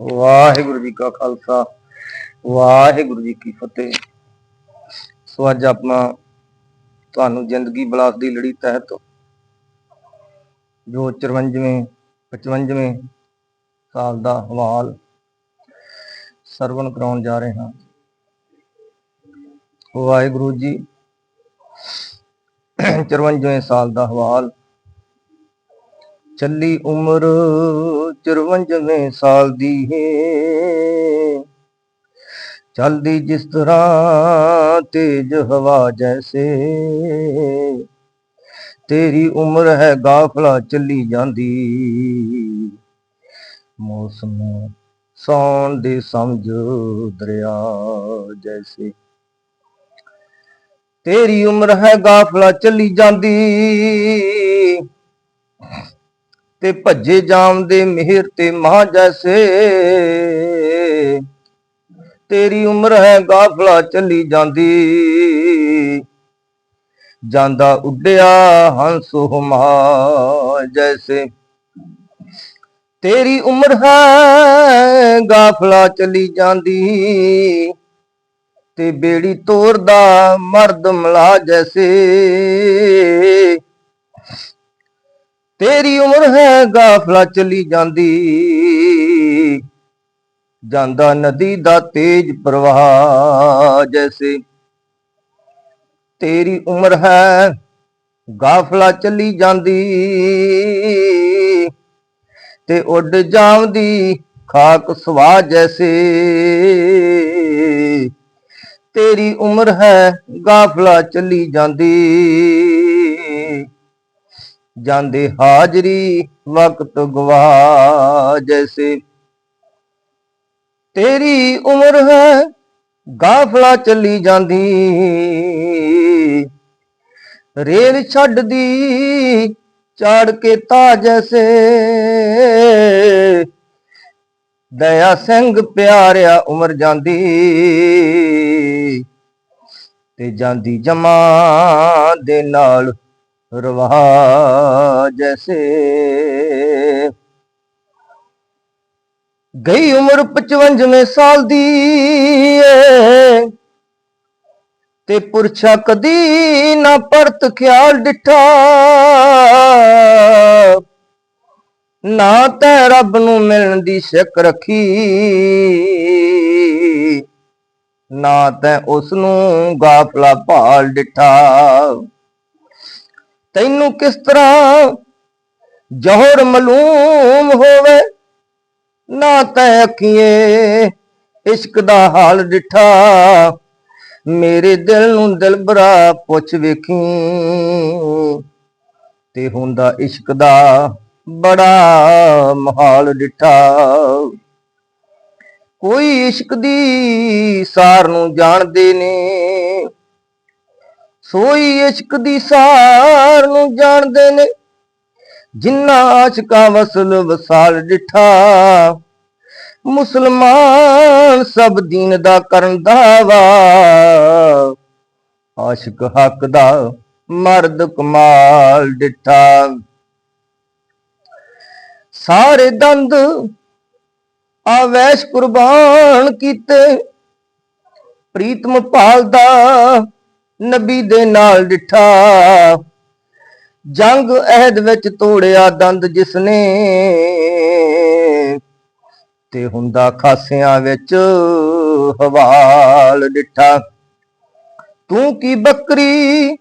ਵਾਹਿਗੁਰੂ ਜੀ ਕਾ ਖਾਲਸਾ, ਵਾਹਿਗੁਰੂ ਜੀ ਕੀ ਫਤਿਹ। ਸੋ ਅੱਜ ਆਪਣਾ ਤੁਹਾਨੂੰ ਜ਼ਿੰਦਗੀ ਬਲਾਸ ਦੀ ਲੜੀ ਤਹਿਤ ਜੋ 54ਵੇਂ 55ਵੇਂ ਸਾਲ ਦਾ ਹਵਾਲ ਸਰਵਣ ਕਰਾਉਣ ਜਾ ਰਹੇ ਹਾਂ। ਵਾਹਿਗੁਰੂ ਜੀ 54ਵੇਂ ਸਾਲ ਦਾ ਹਵਾਲ ਚੱਲੀ ਉਮਰ 54ਵੇਂ ਸਾਲ ਦੀ ਹੈ। ਚਲਦੀ ਜਿਸ ਤਰ੍ਹਾਂ ਤੇਜ ਹਵਾ ਜੈਸੇ, ਤੇਰੀ ਉਮਰ ਹੈ ਗਾਫਲਾ ਚੱਲੀ ਜਾਂਦੀ। ਮੌਸਮ ਸੌਣ ਦੇ ਸਮਝ ਦਰਿਆ ਜੈਸੇ, ਤੇਰੀ ਉਮਰ ਹੈ ਗਾਫਲਾ ਚੱਲੀ ਜਾਂਦੀ। ਤੇ ਭੱਜੇ ਜਾਮ ਦੇ ਮਿਹਰ ਤੇ ਮਾਂ ਜੈਸੇ। ਤੇਰੀ ਉਮਰ ਹੈ ਗਾਫਲਾ ਚੱਲੀ ਜਾਂਦੀ। ਜਾਂਦਾ ਉੱਡਿਆ ਹੰਸ ਹੁਮਾ ਜੈਸੇ। ਤੇਰੀ ਉਮਰ ਹੈ ਗਾਫਲਾ ਚਲੀ ਜਾਂਦੀ। ਤੇ ਬੇੜੀ ਤੋਰਦਾ ਮਰਦ ਮਲਾ ਜੈਸੇ। ਤੇਰੀ ਉਮਰ ਹੈ ਗਾਫਲਾ ਚਲੀ ਜਾਂਦੀ। ਜਾਂਦਾ ਨਦੀ ਦਾ ਤੇਜ ਪ੍ਰਵਾਹ ਜੈਸੇ। ਤੇਰੀ ਉਮਰ ਹੈ ਗਾਫਲਾ ਚਲੀ ਜਾਂਦੀ। ਤੇ ਉੱਡ ਜਾਂਦੀ ਖਾਕ ਸਵਾ ਜੈਸੇ। ਤੇਰੀ ਉਮਰ ਹੈ ਗਾਫਲਾ ਚਲੀ ਜਾਂਦੀ। ਜਾਂਦੇ ਹਾਜ਼ਰੀ ਵਕਤ ਗਵਾ ਜੈਸੇ ਤੇਰੀ ਉਮਰ ਹੈ, ਗਾਫਲਾ ਚੱਲੀ ਜਾਂਦੀ। ਰੇਲ ਛੱਡਦੀ, ਚਾੜ ਕੇ ਤਾ ਜੈਸੇ ਦਇਆ ਸਿੰਘ ਪਿਆਰਿਆ ਉਮਰ ਜਾਂਦੀ। ਤੇ ਜਾਂਦੀ ਜਮਾ ਦੇ ਨਾਲ ਰਵਾ ਜੈਸੇ ਗਈ ਉਮਰ 55ਵੇਂ ਸਾਲ ਦੀ ਏ। ਤੇ ਪੁਰਛਾ ਕਦੀ ਨਾ ਪਰਤ ਖਿਆਲ ਡਿਠਾ। ਨਾ ਤੈ ਰੱਬ ਨੂੰ ਮਿਲਣ ਦੀ ਸ਼ੱਕ ਰੱਖੀ। ਨਾ ਤੈ ਉਸ ਨੂੰ ਗਾਫਲਾ ਭਾਲ ਡਿਠਾ। ਤੈਨੂੰ ਕਿਸ ਤਰ੍ਹਾਂ ਜੋਹਰ ਮਲੂਮ ਹੋਵੇ? ਨਾ ਤੈ ਅੱਖੀਏ ਇਸ਼ਕ ਦਾ ਹਾਲ ਡਿਠਾ। ਮੇਰੇ ਦਿਲ ਨੂੰ ਦਿਲਬਰਾ ਪੁੱਛ ਵੇਖੀ। ਤੇ ਹੁੰਦਾ ਇਸ਼ਕ ਦਾ ਬੜਾ ਮਹਾਲ ਡਿਠਾ। ਕੋਈ ਇਸ਼ਕ ਦੀ ਸਾਰ ਨੂੰ ਜਾਣਦੇ ਨੇ। ਸੋਈ ਇਸ਼ਕ ਦੀ ਸਾਰ ਨੂੰ ਜਾਣਦੇ ਨੇ, ਜਿੰਨਾ ਆਸ਼ਕਾ ਵਸਲ ਵਸਾਲ ਡਿਠਾ। ਮੁਸਲਮਾਨ ਸਭ ਦੀਨ ਦਾ ਕਰਨ ਦਾਵਾ, ਆਸ਼ਕ ਹੱਕ ਦਾ ਮਰਦ ਕਮਾਲ ਡਿਠਾ। ਸਾਰੇ ਦੰਦ ਆਵੈਸ਼ ਕੁਰਬਾਨ ਕੀਤੇ, ਪ੍ਰੀਤਮ ਭਾਲਦਾ ਨਬੀ ਦੇ ਨਾਲ ਡਿਠਾ। ਜੰਗ ਅਹਿਦ ਵਿੱਚ ਤੋੜਿਆ ਦੰਦ ਜਿਸਨੇ। ਤੇ ਹੁੰਦਾ ਖਾਸਿਆਂ ਵਿੱਚ ਹਵਾਲ ਡਿਠਾ। ਤੂੰ ਕੀ ਬੱਕਰੀ?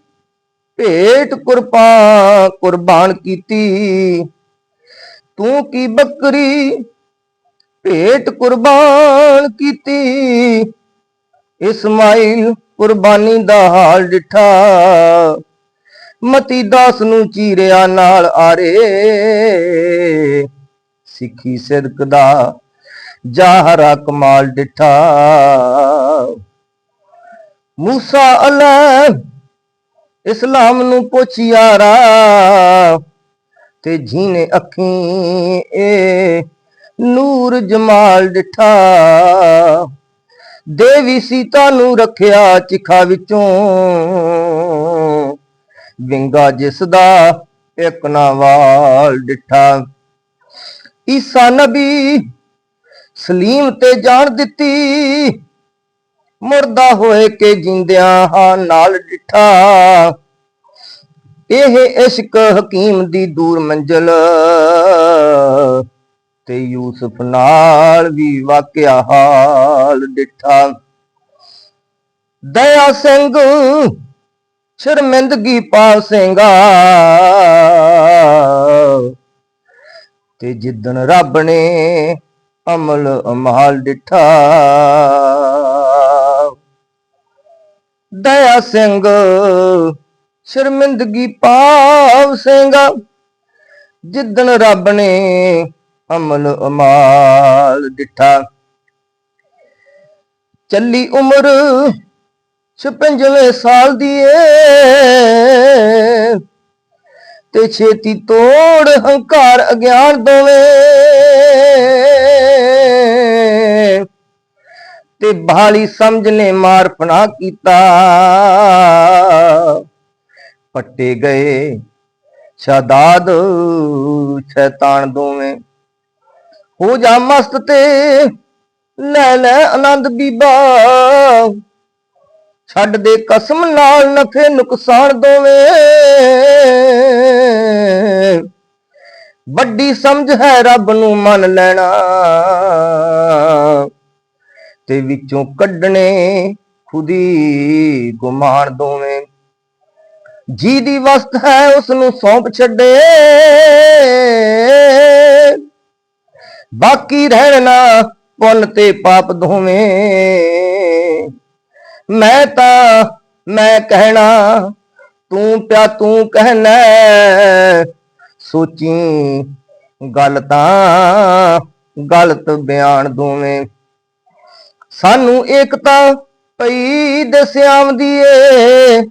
ਭੇਟ ਕੁਰਬਾਨ ਕੁਰਬਾਨ ਕੀਤੀ। ਤੂੰ ਕੀ ਬੱਕਰੀ? ਭੇਟ ਕੁਰਬਾਨ ਕੀਤੀ। ਇਸਮਾਈਲ ਕੁਰਬਾਨੀ ਦਾ ਹਾਲ ਡਿਠਾ। ਮਤੀ ਦਾਸ ਨੂੰ ਚੀਰਿਆ ਨਾਲ ਆਰੇ। ਸਿੱਖੀ ਸਿਦਕ ਦਾ ਜਾਹਰਾ ਕਮਾਲ ਡਿਠਾ। ਮੂਸਾ ਅਲਾ, ਇਸਲਾਮ ਨੂੰ ਪੁੱਛ ਯਾਰਾ। ਤੇ ਜੀਨੇ ਅੱਖੀਂ ਏ ਨੂਰ ਜਮਾਲ ਡਿਠਾ। ਦੇਵੀ ਸੀਤਾ ਨੂੰ ਰੱਖਿਆ ਚਿਖਾ ਵਿੱਚੋਂ। ਵਿੰਗਾ ਜਿਸ ਦਾ ਇੱਕ ਨਾ ਵਾਲ ਡਿਠਾ। ਈਸਾ ਨਬੀ ਸਲੀਮ ਤੇ ਜਾਣ ਦਿੱਤੀ। ਮਰਦਾ ਹੋਏ ਕੇ ਜਿੰਦਿਆਂ ਹਾਂ ਨਾਲ ਡਿਠਾ। ਇਹ ਇਸ਼ਕ ਹਕੀਮ ਦੀ ਦੂਰ ਮੰਜ਼ਲ। ਤੇ ਯੂਸਫ ਨਾਲ ਵੀ ਵਾਕਿਆ ਹਾਲ ਡਿਠਾ। ਦਇਆ ਸਿੰਘ ਸ਼ਰਮਿੰਦਗੀ ਪਾਲ ਤੇ ਜਿੱਦਣ ਰੱਬ ਨੇ ਅਮਲ ਅਮਾਲ ਡਿਠਾ। ਦਇਆ ਸਿੰਘ ਸ਼ਰਮਿੰਦਗੀ ਪਾਵ ਜਿੱਦਣ ਰੱਬ ਨੇ ਅਮਲ ਅਮਾਲ ਡਿਠਾ। ਚੱਲੀ ਉਮਰ ਛਪੰਜਵੇਂ ਸਾਲ ਦੀ ਏ। ਤੇ ਛੇਤੀ ਤੋੜ ਹੰਕਾਰ ਅਗਿਆਨ ਦੋਵੇਂ। ਤੇ ਬਾਲੀ ਸਮਝ ਨੇ ਮਾਰ ਫਨਾ ਕੀਤਾ। ਪੱਟੇ ਗਏ ਸ਼ਾਦਾਦ ਸ਼ੈਤਾਨ ਦੋਵੇਂ। ਹੋ ਜਾ ਮਸਤ ਤੇ ਲੈ ਲੈ ਆਨੰਦ ਬੀਬਾ। ਛੱਡ ਦੇ ਕਸਮ ਨਾਲ ਨਫੇ ਨੁਕਸਾਨ ਦੋਵੇਂ। ਵੱਡੀ ਸਮਝ ਹੈ ਰੱਬ ਨੂੰ ਮੰਨ ਲੈਣਾ। ਤੇ ਵਿੱਚੋਂ ਕੱਢਣੇ ਖੁਦੀ ਗੁਮਾਨ ਦੋਵੇਂ। ਜੀ ਦੀ ਵਸਤ ਹੈ ਉਸ ਨੂੰ ਸੌਂਪ ਛੱਡੇ। ਬਾਕੀ ਰਹਿਣਾ ਪੁੰਨ ਤੇ ਪਾਪ ਦੋਵੇਂ। ਮੈਂ ਤਾਂ, ਮੈਂ ਕਹਿਣਾ, ਤੂੰ ਪਿਆ ਤੂੰ ਕਹਿਣਾ। ਸੋਚੀ ਗੱਲ ਤਾਂ ਗਲਤ ਬਿਆਨ ਦੋਵੇਂ। ਸਾਨੂੰ ਏਕਤਾ ਪਈ ਦਸਿਆਵਦੀ ਏ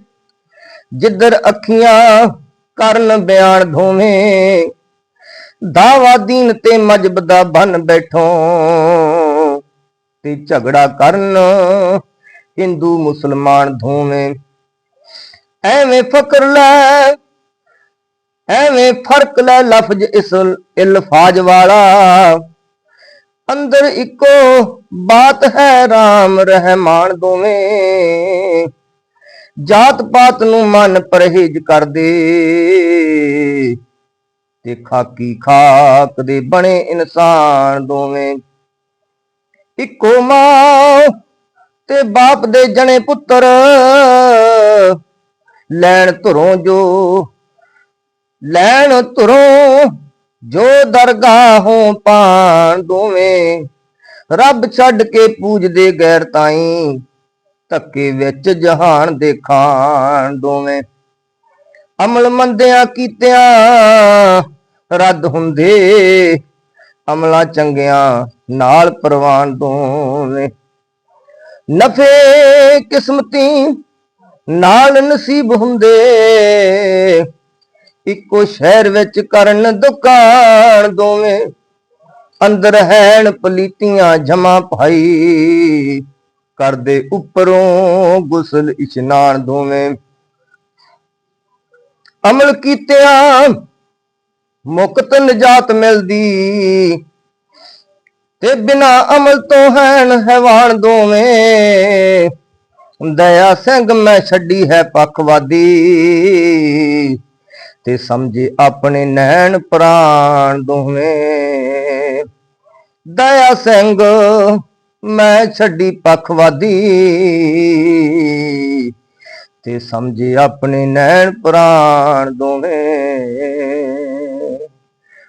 ਜਿੱਧਰ ਅੱਖੀਆਂ ਕਰਨ ਬਿਆਨ ਦੋਵੇਂ। ਦਾਵਾ ਦੀਨ ਤੇ ਮਜਬ ਦਾ ਬਨ ਬੈਠੋ। ਤੇ ਝਗੜਾ ਕਰਨ। ਹਿੰਦੂ ਮੁਸਲਮਾਨ ਦੋਵੇਂ ਐਵੇਂ ਫਕਰ ਲੈ, ਐਵੇਂ ਫ਼ਰਕ ਲੈ ਲਫ਼ਜ਼ ਇਸ ਇਲਫਾਜ਼ ਵਾਲਾ। ਅੰਦਰ ਇੱਕੋ ਬਾਤ ਹੈ RAM ਰਹਿਮਾਨ ਦੋਵੇਂ। ਜਾਤ ਪਾਤ ਨੂੰ ਮਨ ਪਰਹੇਜ ਕਰਦੇ ਤੇ ਖਾਕੀ ਖਾਕ ਦੇ ਬਣੇ ਇਨਸਾਨ ਦੋਵੇਂ। ਇੱਕੋ ਮਾਂ ਤੇ ਬਾਪ ਦੇ ਜਣੇ ਪੁੱਤਰ। ਲੈਣ ਧੁਰੋਂ ਜੋ, ਲੈਣ ਧੁਰੋਂ ਜੋ ਦਰਗਾਹੋਂ ਪਾਣ ਦੋਵੇਂ, ਰੱਬ ਛੱਡ ਕੇ ਪੂਜਦੇ ਗੈਰ ਤਾਈ, ਧੱਕੇ ਵਿੱਚ ਜਹਾਨ ਦੇ ਖਾਣ ਦੋਵੇਂ। ਅਮਲ ਮੰਦਿਆਂ ਕੀਤਿਆਂ ਰੱਦ ਹੁੰਦੇ ਅਮਲਾਂ ਚੰਗਿਆਂ ਨਾਲ ਪ੍ਰਵਾਨ ਦੋਵੇਂ ਨਫੇ ਕਿਸਮਤੀ ਨਾਲ ਨਸੀਬ ਹੁੰਦੇ। ਇੱਕੋ ਸ਼ਹਿਰ ਵਿੱਚ ਕਰਨ ਦੁਕਾਨ ਦੋਵੇਂ। ਅੰਦਰ ਹੈਣ ਪਲੀਤੀਆਂ ਜਮਾ ਭਾਈ। ਕਰਦੇ ਉੱਪਰੋਂ ਗੁਸਲ ਇਸ਼ਨਾਨ ਦੋਵੇਂ। ਅਮਲ ਕੀਤਿਆਂ ਮੁਕਤ ਨਜਾਤ ਮਿਲਦੀ। ਤੇ ਬਿਨਾ ਅਮਲ ਤੋਂ ਹੈਨ ਹੈਵਾਨ ਦੋਵੇਂ। ਦਇਆ ਸਿੰਘ ਮੈਂ ਛੱਡੀ ਹੈ ਪਖਵਾਦੀ। ਤੇ ਸਮਝੇ ਆਪਣੇ ਨੈਣ ਪ੍ਰਾਣ ਦੋਵੇਂ। ਦਇਆ ਸਿੰਘ ਮੈਂ ਛੱਡੀ ਪਖਵਾਦੀ। ਤੇ ਸਮਝੇ ਆਪਣੇ ਨੈਣ ਪ੍ਰਾਣ ਦੋਵੇਂ।